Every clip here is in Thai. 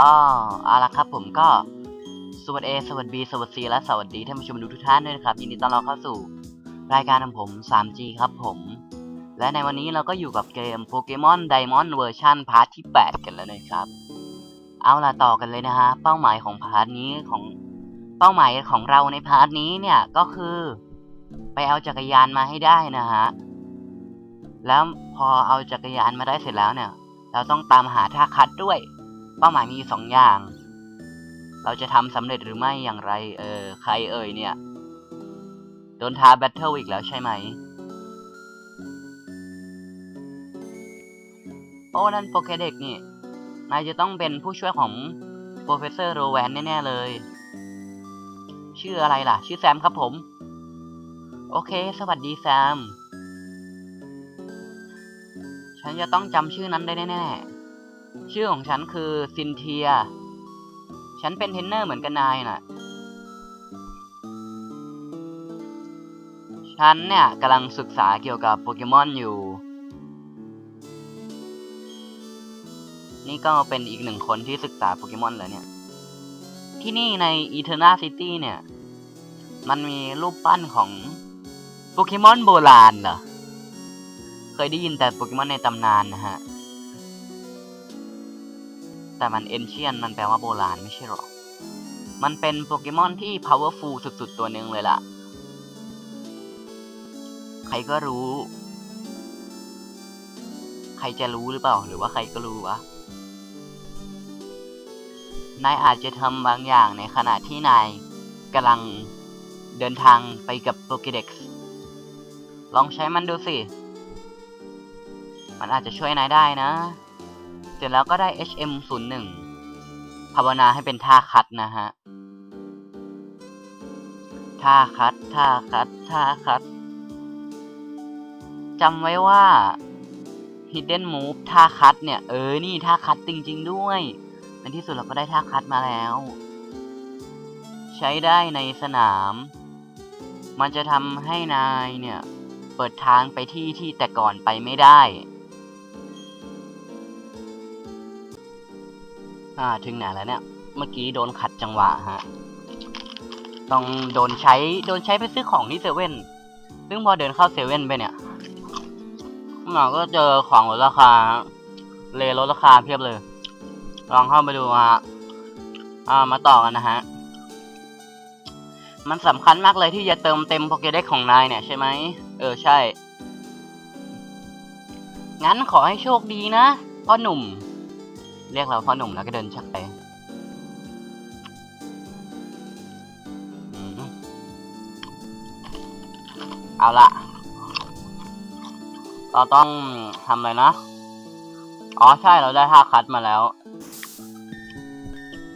อ๋อเอาละครับผมก็สวัสดีสวัสดีสวัสดีและสวัสดีท่านผู้ชมทุกท่านด้วยนะครับยินดีต้อนรับเข้าสู่รายการของผม 3G ครับผม และในวันนี้เราก็อยู่กับเกมโปเกมอนไดมอนด์เวอร์ชันพาร์ทที่ 8 กันแล้วนะครับ เอาล่ะต่อกันเลยนะฮะ เป้าหมายของพาร์ทนี้ของเป้าหมายของเราในพาร์ทนี้เนี่ยก็คือ ไปเอาจักรยานมาให้ได้นะฮะ แล้วพอเอาจักรยานมาได้เสร็จแล้วเนี่ย เราต้องตามหาท่าคัดด้วย เป้าหมายมีสองอย่าง เราจะทำสำเร็จหรือไม่อย่างไร เออ ใครเอ่ยเนี่ย โดนท้าแบทเทิลอีกแล้วใช่ไหม โอ้นั่นโปเกเด็กนี่ นายจะต้องเป็นผู้ช่วยของโปรเฟสเซอร์โรแวนแน่ ๆ เลย ชื่ออะไรล่ะ ชื่อแซมครับผม โอเค สวัสดีแซม ฉันจะต้องจำชื่อนั้นได้แน่ ๆ ชื่อของฉันคือซินเทีย ฉันเป็นเทนเนอร์เหมือนกันนายน่ะ ฉันเนี่ยกำลังศึกษาเกี่ยวกับโปเกมอนอยู่ นี่ก็เป็นอีกหนึ่งคนที่ศึกษาโปเกมอนเลยเนี่ย ที่นี่ใน Eterna City เนี่ย มันมีรูปปั้นของโปเกมอนโบราณเหรอ เคยได้ยินแต่โปเกมอนในตำนานนะฮะ แต่มันเอนเชียนมันแปลว่าโบราณไม่ใช่หรอ มันเป็นโปเกมอนที่ powerful สุดๆ ตัวหนึ่งเลยล่ะ ใครก็รู้ ใครจะรู้หรือเปล่า หรือว่าใครก็รู้วะ นายอาจจะทำบางอย่างในขณะที่นายกำลังเดินทางไปกับโปเกเด็กลองใช้มันดูสิ มันอาจจะช่วยนายได้นะ เสร็จแล้วก็ได้ HM01 ภาวนาให้เป็นท่าคัดนะฮะ ท่าคัด ท่าคัด ท่าคัด จำไว้ว่า Hidden Move ท่าคัดเนี่ย เออ นี่ท่าคัดจริง ๆ ด้วย ในที่สุดเราก็ได้ท่าคัดมาแล้ว ใช้ได้ในสนาม มันจะทำให้นายเนี่ย เปิดทางไปที่ที่แต่ก่อนไปไม่ได้ อ่าถึงไหนแล้วเนี่ย เมื่อกี้โดนขัดจังหวะฮะ ต้องโดนใช้โดนใช้ไปซื้อของที่เซเว่น ซึ่งพอเดินเข้าเซเว่นไปเนี่ยเราก็เจอของลดราคา เลลดราคาเพียบเลย ลองเข้าไปดูฮะอ่ามาต่อกันนะฮะ มันสำคัญมากเลยที่จะเติมเต็มโปเกเด็กของนายเนี่ยใช่ไหม เออใช่ งั้นขอให้โชคดีนะพ่อหนุ่ม เรียกเราพ่อหนุ่มแล้วก็เดินชักไปเอาละเราต้องทำอะไรนะ อ๋อใช่เราได้ท่าคัดมาแล้ว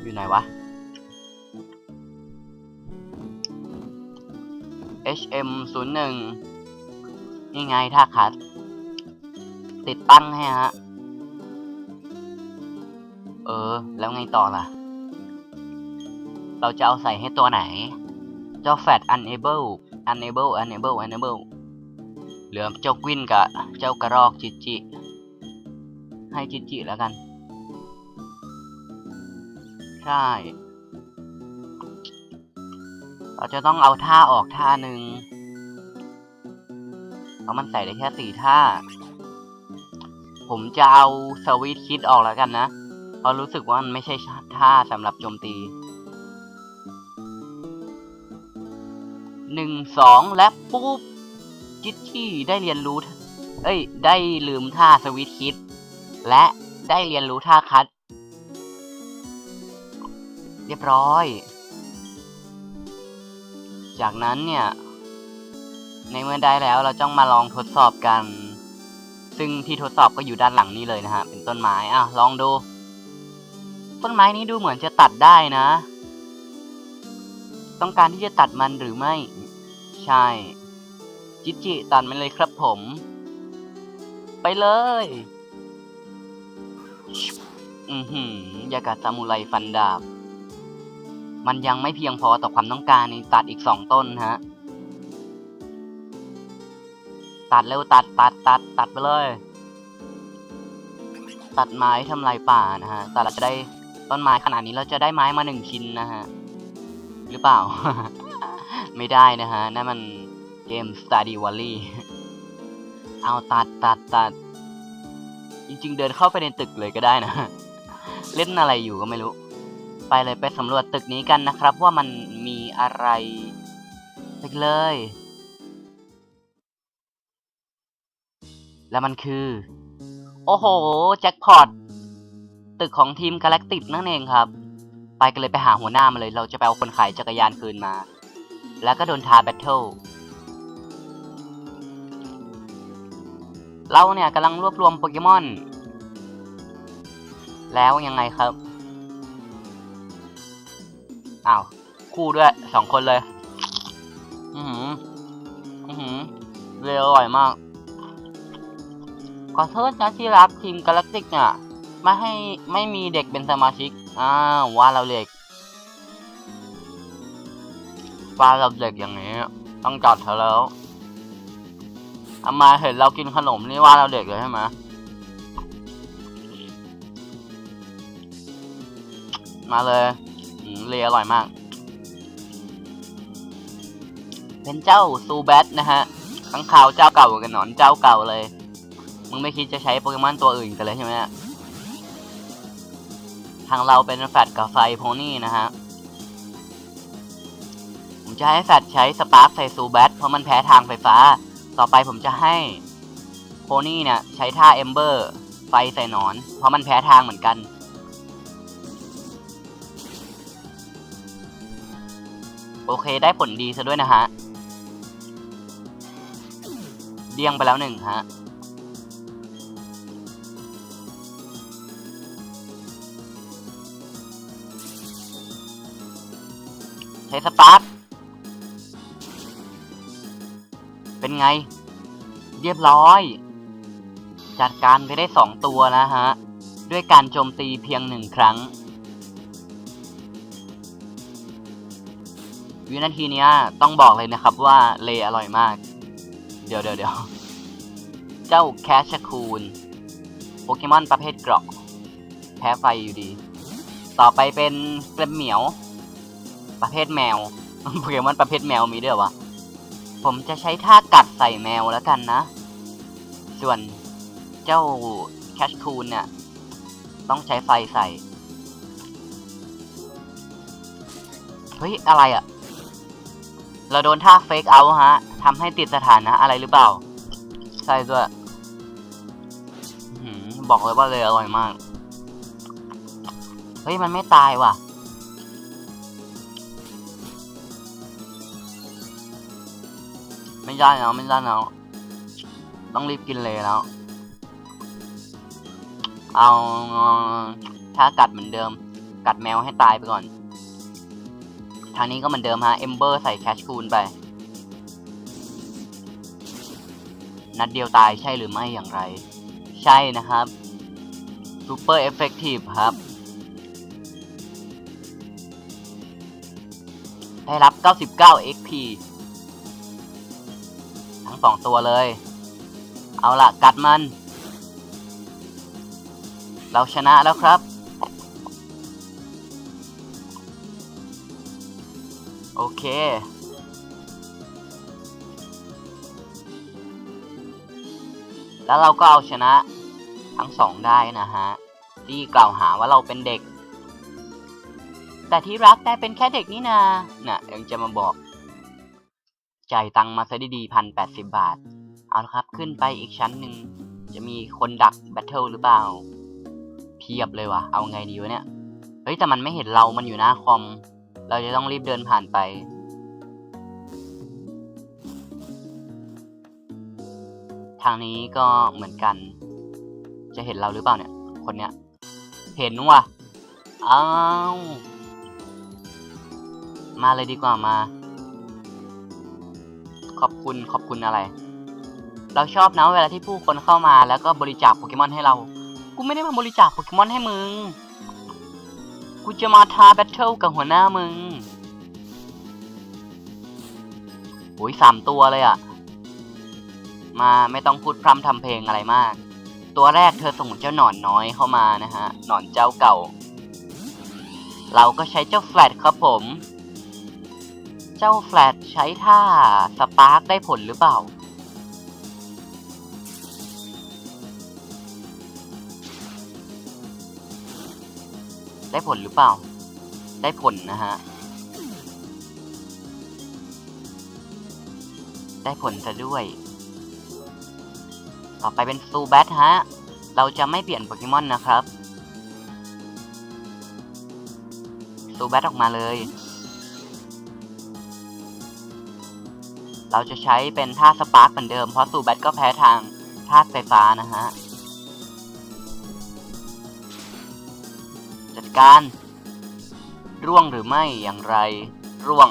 อยู่ไหนวะ HM 0 1นี่ไงท่าคัด ติดตั้งให้ฮะ เออ แล้วไงต่อล่ะ เราจะเอาใส่ให้ตัวไหน เจ้าแฟด unable unable unable unable เหลือเจ้ากวินกับเจ้ากระรอกจิจิ ให้จิจิแล้วกัน ใช่ เราจะต้องเอาท่าออกท่าหนึ่งเพราะมันใส่ได้แค่สี่ท่า ผมจะเอาสวิตช์คิดออกแล้วกันนะ เพราะรู้สึกว่ามันไม่ใช่ท่าสำหรับโจมตีหนึ่งสองและปุ๊บ จิตที่ได้เรียนรู้ เอ้ย ได้ลืมท่าสวิตช์คิด และได้เรียนรู้ท่าคัด เรียบร้อย จากนั้นเนี่ย ในเมื่อได้แล้วเราต้องมาลองทดสอบกัน ซึ่งที่ทดสอบก็อยู่ด้านหลังนี้เลยนะฮะ เป็นต้นไม้อะลองดู ต้นไม้นี้ดูเหมือนจะตัดได้นะ ต้องการที่จะตัดมันหรือไม่ ใช่ จิจิตัดมันเลยครับผม ไปเลย อือหือยากาซามูไรฟันดาบ มันยังไม่เพียงพอต่อความต้องการนี่ตัดอีกสองต้นฮะ ตัดเร็วตัดตัดตัดตัดไปเลยตัดไม้ทำลายป่านะฮะ แต่เราจะได้ ต้นไม้ขนาดนี้เราจะได้ไม้มาหนึ่งชิ้นนะฮะ หรือเปล่า ไม่ได้นะฮะ นั่นมันเกม Stardew Valley เอาตัดตัดตัด จริง ๆ เดินเข้าไปในตึกเลยก็ได้นะ เล่นอะไรอยู่ก็ไม่รู้ ไปเลยไปสำรวจตึกนี้กันนะครับ ว่ามันมีอะไรไปเลย แล้วมันคือ โอ้โห แจ็คพอต ตึกของทีมกาแล็กติกนั่นเองครับ ไปกันเลยไปหาหัวหน้ามาเลย เราจะไปเอาคนขายจักรยานคืนมา แล้วก็โดนท้าแบทเทิลเราเนี่ยกำลังรวบรวมโปเกมอน แล้วยังไงครับ อ้าว คู่ด้วยสองคนเลย อือหือ อือหือเรืออร่อยมาก ขอโทษนะที่รักทีมกาแล็กติกเนี่ย ไม่ให้ไม่มีเด็กเป็นสมาชิกอ้าวว่าเราเด็กว่าเราเด็กอย่างนี้ต้องจอดเธอแล้วอามาเห็นเรากินขนมนี่ว่าเราเด็กเลยใช่ไหมมาเลยเลียอร่อยมาก เป็นเจ้าซูแบทนะฮะข้งข่าวเจ้าเก่ากันหนอนเจ้าเก่าเลย มึงไม่คิดจะใช้โปเกมอนตัวอื่นกันเลยใช่ไหมเนี่ยทางเราเป็นแฟดกับไฟโพนี่นะฮะ ผมจะให้แฟดใช้สปาร์คใส่ซูแบทเพราะมันแพ้ทางไฟฟ้า ต่อไปผมจะให้โพนี่เนี่ยใช้ท่าเอมเบอร์ไฟใส่หนอน เพราะมันแพ้ทางเหมือนกัน โอเคได้ผลดีซะด้วยนะฮะ เดียงไปแล้วหนึ่งฮะ ช้สปาร์คเป็นไง เรียบร้อย จัดการไปได้สองตัวนะฮะ ด้วยการโจมตีเพียงหนึ่งครั้ง วินาทีนี้ต้องบอกเลยนะครับว่าเลอร่อยมาก เดี๋ยวเดี๋ยวเดี๋ยวเจ้าแคชคูนโปเกมอนประเภทเกราะแพ้ไฟอยู่ดี ต่อไปเป็นเกรมเหมียว ประเภทแมวโปเกมอนประเภทแมวมีด้วยวะผมจะใช้ท่ากัดใส่แมวแล้วกันนะ ส่วนเจ้าแคชคูนเนี่ย ต้องใช้ไฟใส่ เฮ้ย อะไรอะ่ะ เราโดนท่าเฟกเอาฮะทำให้ติดสถานะอะไรหรือเปล่า ใช่ด้วยบอกเลยว่าเลยอร่อยมาก เฮ้ย มันไม่ตายว่ะ ไม่ได้แล้วไม่ได้แล้วต้องรีบกินเลยแล้ว เอาถ้ากัดเหมือนเดิม กัดแมวให้ตายไปก่อน ทางนี้ก็เหมือนเดิมฮะเอมเบอร์ใส่แคชคูนไป นัดเดียวตายใช่หรือไม่อย่างไร ใช่นะครับซูเปอร์เอฟเฟกตีฟครับ ได้รับ 99 XP สองตัวเลย เอาละกัดมัน เราชนะแล้วครับ โอเคแล้วเราก็เอาชนะทั้งสองได้นะฮะ ที่กล่าวหาว่าเราเป็นเด็ก แต่ที่รักแต่เป็นแค่เด็กนี่นา น่ะยังจะมาบอก จ่ายตังมาซะดีๆพันแปดสิบบาท เอาละครับ ขึ้นไปอีกชั้นหนึ่ง จะมีคนดักแบทเทิลหรือเปล่า เพียบเลยวะเอาไงดีวะเนี่ย เฮ้ย แต่มันไม่เห็นเรา มันอยู่หน้าคอม เราจะต้องรีบเดินผ่านไป ทางนี้ก็เหมือนกัน จะเห็นเราหรือเปล่าเนี่ย คนเนี้ย เห็นว่ะ อ้าว มาเลยดีกว่ามา ขอบคุณขอบคุณอะไร เราชอบนะเวลาที่ผู้คนเข้ามาแล้วก็บริจาคโปเกมอนให้เรา กูไม่ได้มาบริจาคโปเกมอนให้มึง กูจะมาท้าแบทเทิลกับหัวหน้ามึงโอ้ยสามตัวเลยอะมาไม่ต้องพูดพร่ำทำเพลงอะไรมาก ตัวแรกเธอส่งเจ้าหนอนน้อยเข้ามานะฮะ หนอนเจ้าเก่า เราก็ใช้เจ้าแฟลตครับผม เจ้าแฟลตใช้ท่าสปาร์กได้ผลหรือเปล่า ได้ผลหรือเปล่า ได้ผลนะฮะ ได้ผลซะด้วย ต่อไปเป็นซูแบทฮะ เราจะไม่เปลี่ยนโปเกมอนนะครับซูแบทออกมาเลย เราจะใช้เป็นท่าสปาร์กเหมือนเดิม เพราะซูแบทก็แพ้ทางธาตุไฟฟ้านะฮะ จัดการ ร่วงหรือไม่อย่างไร ร่วง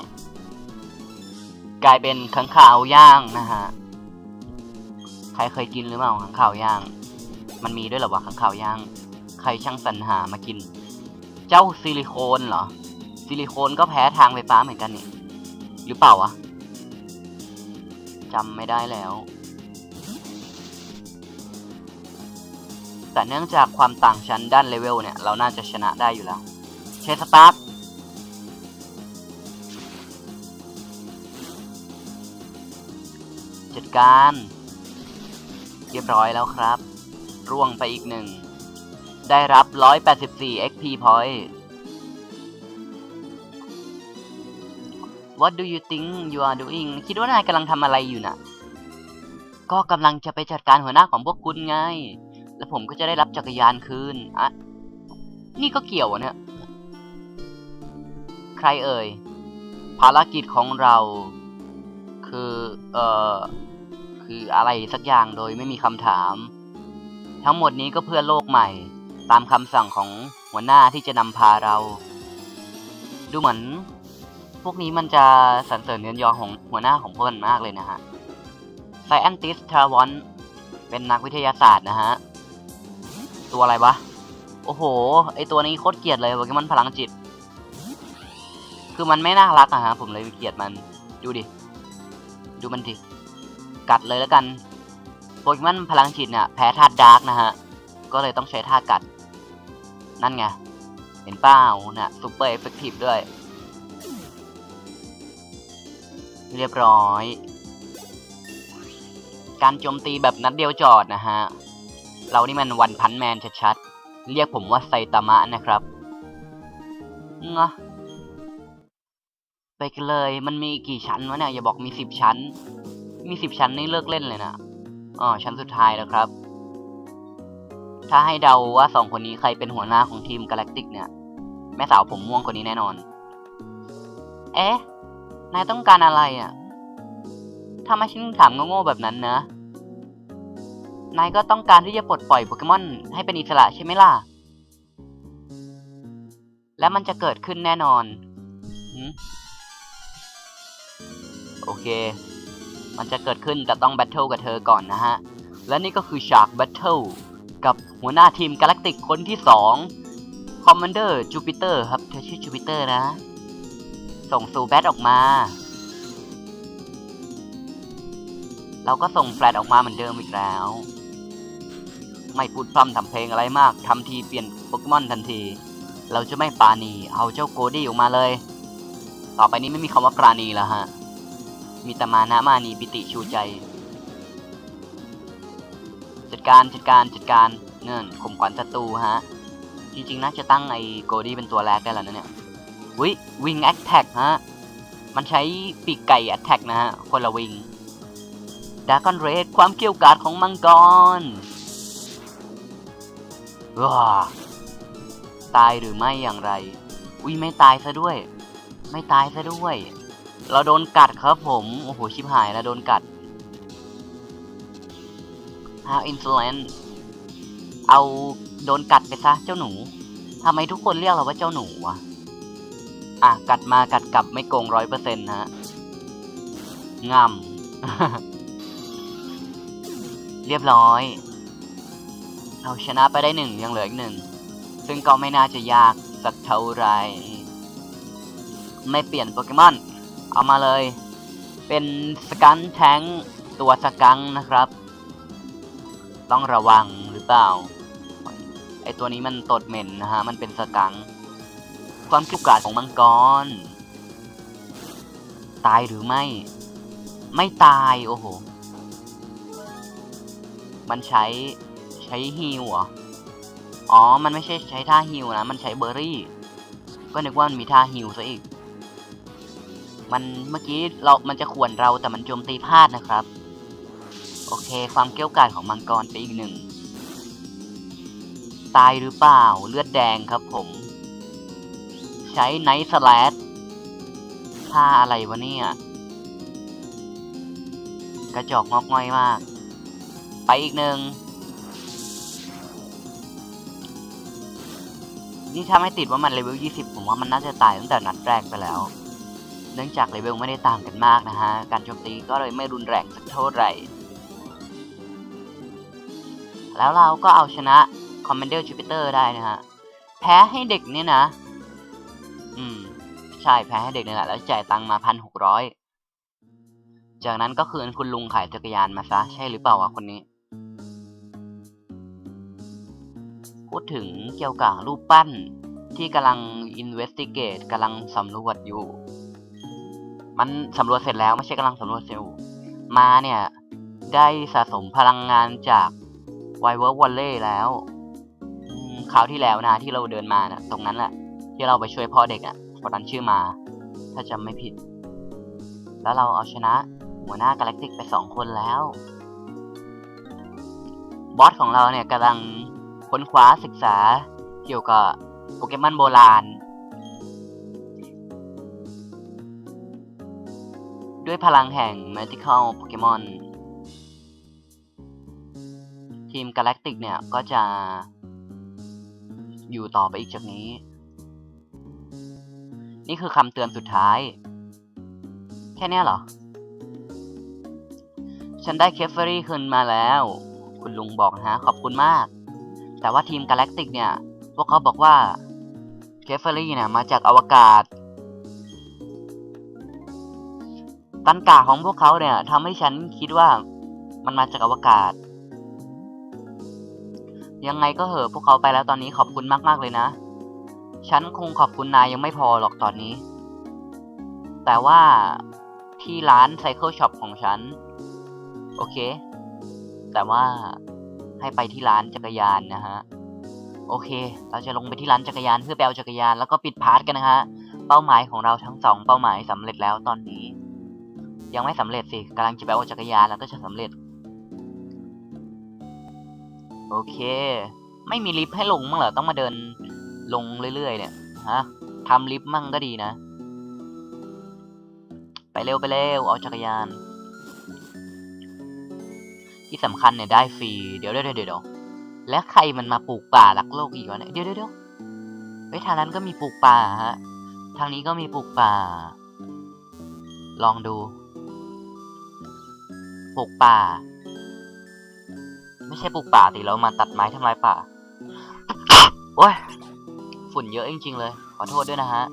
กลายเป็นขังข่าวย่างนะฮะ ใครเคยกินหรือเปล่าขังข่าวย่าง มันมีด้วยหรอวะขังข่าวย่าง ใครช่างสรรหามากิน เจ้าซิลิโคนเหรอ ซิลิโคนก็แพ้ทางไฟฟ้าเหมือนกันนี่ หรือเปล่าวะ จำไม่ได้แล้ว แต่เนื่องจากความต่างชั้นด้านเลเวลเนี่ย เราน่าจะชนะได้อยู่แล้ว เชสปาร์คจัดการ เรียบร้อยแล้วครับ ร่วงไปอีกหนึ่ง ได้รับ 184 XP point What do you think you are doing คิดว่านายกำลังทำอะไรอยู่นะก็กำลังจะไปจัดการหัวหน้าของพวกคุณไง แล้วผมก็จะได้รับจักรยานคืนอะนี่ก็เกี่ยวอะเนี่ยใครเอ่ย ภารกิจของเรา คือ เอ่อ คืออะไรสักอย่างโดยไม่มีคำถาม ทั้งหมดนี้ก็เพื่อโลกใหม่ ตามคำสั่งของหัวหน้าที่จะนำพาเรา ดูเหมือน พวกนี้มันจะสรรเสริญเนื้อยอของหัวหน้าของพวกมันมากเลยนะฮะ Scientist t r a v o n เป็นนักวิทยาศาสตร์นะฮะ ตัวอะไรวะ โอ้โห ไอตัวนี้โคตรเกลียดเลยโปเกมอนพลังจิต คือมันไม่น่ารักอะฮะ ผมเลยเกลียดมัน ดูดิ ดูมันดิ กัดเลยแล้วกัน โปเกมอนพลังจิตเนี่ยแพ้ธาตุดาร์กนะฮะ ก็เลยต้องใช้ท่ากัด นั่นไง เห็นเปล่าน่ะซูเปอร์เอฟเฟกตีฟด้วย เรียบร้อย การโจมตีแบบนัดเดียวจอดนะฮะ เรานี่มันวันพันแมนชัดๆ เรียกผมว่าไซตามะนะครับงะไปกันเลย มันมีกี่ชั้นวะเนี่ย อย่าบอกมีสิบชั้น มีสิบชั้นนี่เลิกเล่นเลยนะ อ๋อ ชั้นสุดท้ายแล้วครับ ถ้าให้เดาว่าสองคนนี้ใครเป็นหัวหน้าของทีมกาแล็กติกเนี่ย แม่สาวผมม่วงคนนี้แน่นอน เอ๊ะ นายต้องการอะไรอะทำไมฉันถามโง่ๆแบบนั้นนะนายก็ต้องการที่จะปลดปล่อยโปเกมอนให้เป็นอิสระใช่ไหมล่ะ และมันจะเกิดขึ้นแน่นอนโอเค มันจะเกิดขึ้นแต่ต้องแบทเทิลกับเธอก่อนนะฮะ และนี่ก็คือฉากแบทเทิลกับหัวหน้าทีมกาแล็กติกคนที่สองคอมมานเดอร์จูปิเตอร์ครับ เธอชื่อจูปิเตอร์นะ ส่งซูแบทออกมา เราก็ส่งแฟลตออกมาเหมือนเดิมอีกแล้ว ไม่พูดพร่ำทำเพลงอะไรมากทำทีเปลี่ยนโปเกมอนทันที เราจะไม่ปราณีเอาเจ้าโกดี้ออกมาเลย ต่อไปนี้ไม่มีคำว่าปราณีแล้วฮะ มีแต่มานะมานีปิติชูใจ จัดการจัดการจัดการเนื่นข่มขวัญศัตรูฮะ จริงๆน่าจะตั้งไอ้โกดี้เป็นตัวแรกได้แล้วนะเนี่ย วิวิงแอคแท็กฮะ มันใช้ปีกไก่แอคแท็กนะฮะ คนละวิงดากอนเรดความเกี่ยวกาดของมังกรว้าตายหรือไม่อย่างไร อุ้ยไม่ตายซะด้วย ไม่ตายซะด้วย เราโดนกัดครับผม โอ้โห ชิบหายแล้วโดนกัด How insolent เอาโดนกัดไปซะเจ้าหนูทำไมทุกคนเรียกเราว่าเจ้าหนูวะ อะ กัดมากัดกลับไม่โกงร้อยเปอร์เซ็นต์ฮะงำเรียบร้อยเราชนะไปได้หนึ่งยังเหลืออีกหนึ่ง ซึ่งก็ไม่น่าจะยากสักเท่าไร ไม่เปลี่ยนโปเกมอน เอามาเลย เป็นสกันแทงตัวสกังนะครับ ต้องระวังหรือเปล่า ไอตัวนี้มันตดเหม็นนะฮะ มันเป็นสกัง ความเกรี้ยวกราดของมังกร ตายหรือไม่ ไม่ตายโอ้โห มันใช้ใช้ฮิวเหรอ อ๋อ มันไม่ใช่ใช้ท่าฮิวนะ มันใช้เบอร์รี่ ก็นึกว่ามันมีท่าฮิวซะอีก มันเมื่อกี้เรา มันจะขวนเราแต่มันโจมตีพลาดนะครับ โอเค ความเกรี้ยวกราดของมังกรไปอีกหนึ่ง ตายหรือเปล่า เลือดแดงครับผม ใช้ไนท์สแลดท่าอะไรวะเนี่ย กระจอกงอกง่อยมาก ไปอีกหนึ่ง นี่ถ้าไม่ติดว่ามันเลเวล 20 ผมว่ามันน่าจะตายตั้งแต่นัดแรกไปแล้ว เนื่องจากเลเวลไม่ได้ต่างกันมากนะฮะ การโจมตีก็เลยไม่รุนแรงสักเท่าไหร่แล้วเราก็เอาชนะ Commander Jupiter ได้นะฮะ แพ้ให้เด็กเนี่ยนะ อืม ใช่แพ้ให้เด็กนี่แหละแล้วจ่ายตังค์มาพันหกร้อยจากนั้นก็คืนคุณลุงขายจักรยานมาซะ ใช่หรือเปล่าวะคนนี้ พูดถึงเกี่ยวกับรูปปั้นที่กำลัง investigate กำลังสำรวจอยู่ มันสำรวจเสร็จแล้วไม่ใช่กำลังสำรวจอยู่มาเนี่ย ได้สะสมพลังงานจาก w i w o r k Valley แล้วคราวที่แล้วนะที่เราเดินมานะตรงนั้นแหละ ที่เราไปช่วยพ่อเด็กอะ่ะคนนั้นชื่อมา ถ้าจำไม่ผิด แล้วเราเอาชนะหัวหน้ากาแล็กติกไปสองคนแล้ว บอสของเราเนี่ยกำลังค้นคว้าศึกษาเกี่ยวกับโปเกมอนโบราณ ด้วยพลังแห่ง Magical Pokemon ทีมกาแล็กติกเนี่ยก็จะอยู่ต่อไปอีกจากนี้ นี่คือคำเตือนสุดท้าย แค่เนี้ยเหรอ ฉันได้เคฟเฟอรี่คืนมาแล้ว คุณลุงบอกนะฮะขอบคุณมาก แต่ว่าทีมกาแล็กติกเนี่ย พวกเขาบอกว่าเคฟเฟอรี่เนี่ยมาจากอวกาศ ตันกาของพวกเขาเนี่ยทำให้ฉันคิดว่ามันมาจากอวกาศ ยังไงก็เหอะพวกเขาไปแล้วตอนนี้ขอบคุณมาก ๆ เลยนะ ฉันคงขอบคุณนายยังไม่พอหรอกตอนนี้ แต่ว่าที่ร้านไซเคิลช็อปของฉัน โอเค แต่ว่าให้ไปที่ร้านจักรยานนะฮะ โอเค เราจะลงไปที่ร้านจักรยานเพื่อไปเอาจักรยานแล้วก็ปิดพาร์ทกันนะฮะ เป้าหมายของเราทั้งสองเป้าหมายสำเร็จแล้วตอนนี้ ยังไม่สำเร็จสิกำลังจะไปเอาจักรยานแล้วก็จะสำเร็จ โอเค ไม่มีลิฟต์ให้ลงมั้งเหรอต้องมาเดิน ลงเรื่อยๆเนี่ยฮะทำลิฟต์มั่งก็ดีนะ ไปเร็วไปเร็วเอาจักรยาน ที่สำคัญเนี่ยได้ฟรีเดี๋ยวเดี๋ยวเดี๋ยวเดี๋ยวและใครมันมาปลูกป่ารักโลกอีกวะเนี่ยเดี๋ยวเดี๋ยวเดี๋ยวเฮ้ยทางนั้นก็มีปลูกป่าฮะทางนี้ก็มีปลูกป่า ลองดูปลูกป่า ไม่ใช่ปลูกป่าติเรามาตัดไม้ทำลายป่าโอ้ย ฝุ่นเยอะจริงๆเลย ขอโทษด้วยนะฮะ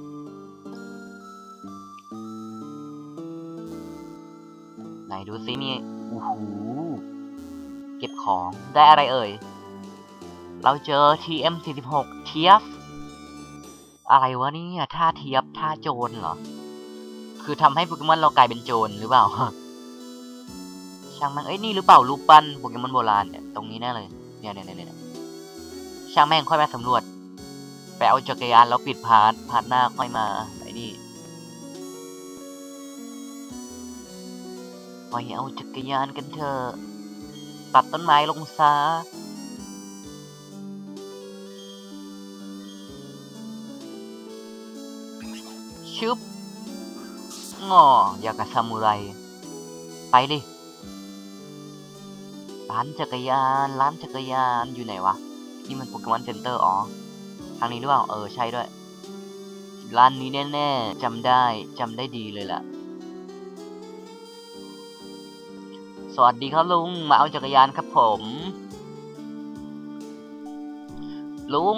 ไหนดูซินี่โอ้โหเก็บของได้อะไรเอ่ย เราเจอ TM46 เทียบอะไรวะเนี่ยท่าเทียบท่าโจรเหรอ คือทำให้โปเกมอนเรากลายเป็นโจรหรือเปล่า ช่างแม่งเอ้ยนี่หรือเปล่ารูปปั้นโปเกมอนโบราณเนี่ยตรงนี้แน่เลย เนี่ยเนี่ยเนี่ยช่างแม่งค่อยมาสำรวจ ไปเอาจักรยานแล้วปิดพาร์ทพาร์ทหน้าค่อยมาไอ้นี่ไปเอาจักรยานกันเถอะตัดต้นไม้ลงซะชึบงออยากกับซามูไรไปดิร้านจักรยาน ร้านจักรยานอยู่ไหนวะ นี่มันโปเกมอนเซ็นเตอร์อ๋อ ทางนี้หรือเปล่า เออ ใช่ด้วย ร้านนี้แน่ๆจำได้จำได้ดีเลยล่ะ สวัสดีครับลุง มาเอาจักรยานครับผม ลุง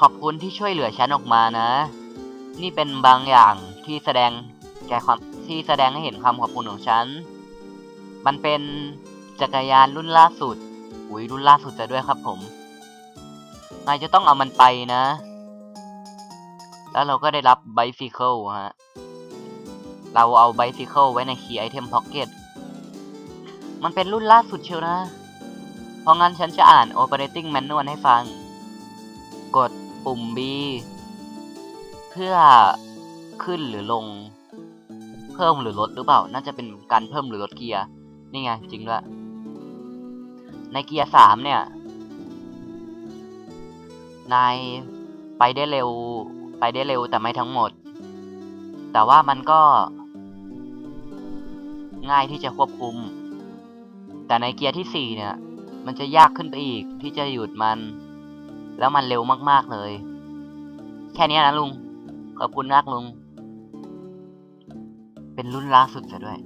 ขอบคุณที่ช่วยเหลือฉันออกมานะ นี่เป็นบางอย่างที่แสดงแก่ความที่แสดงให้เห็นความขอบคุณของฉัน มันเป็นจักรยานรุ่นล่าสุด อุ้ยรุ่นล่าสุดจะด้วยครับผม นายจะต้องเอามันไปนะ แล้วเราก็ได้รับไบซิเคิลฮะ เราเอาไบซิเคิลไว้ในคีย์ไอเทมพ็อกเก็ต มันเป็นรุ่นล่าสุดเชียวนะ เพราะงั้นฉันจะอ่าน Operating Manual ให้ฟัง กดปุ่ม B เพื่อขึ้นหรือลง เพิ่มหรือลดหรือเปล่า น่าจะเป็นการเพิ่มหรือลดเกียร์ นี่ไง จริงด้วย ในเกียร์สามเนี่ย นายไปได้เร็ว ไปได้เร็วแต่ไม่ทั้งหมด แต่ว่ามันก็ ง่ายที่จะควบคุม แต่ในเกียร์ที่สี่เนี่ย มันจะยากขึ้นไปอีกที่จะหยุดมัน แล้วมันเร็วมากๆเลย แค่นี้นะลุง ขอบคุณมากลุง เป็นรุ่นล่าสุดซะด้วย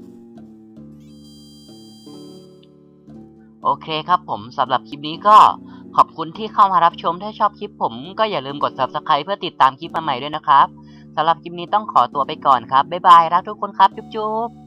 โอเคครับผมสำหรับคลิปนี้ก็ขอบคุณที่เข้ามารับชมถ้าชอบคลิปผมก็อย่าลืมกด subscribe เพื่อติดตามคลิปใหม่ๆด้วยนะครับสำหรับคลิปนี้ต้องขอตัวไปก่อนครับบ๊ายบายรักทุกคนครับจุ๊บๆ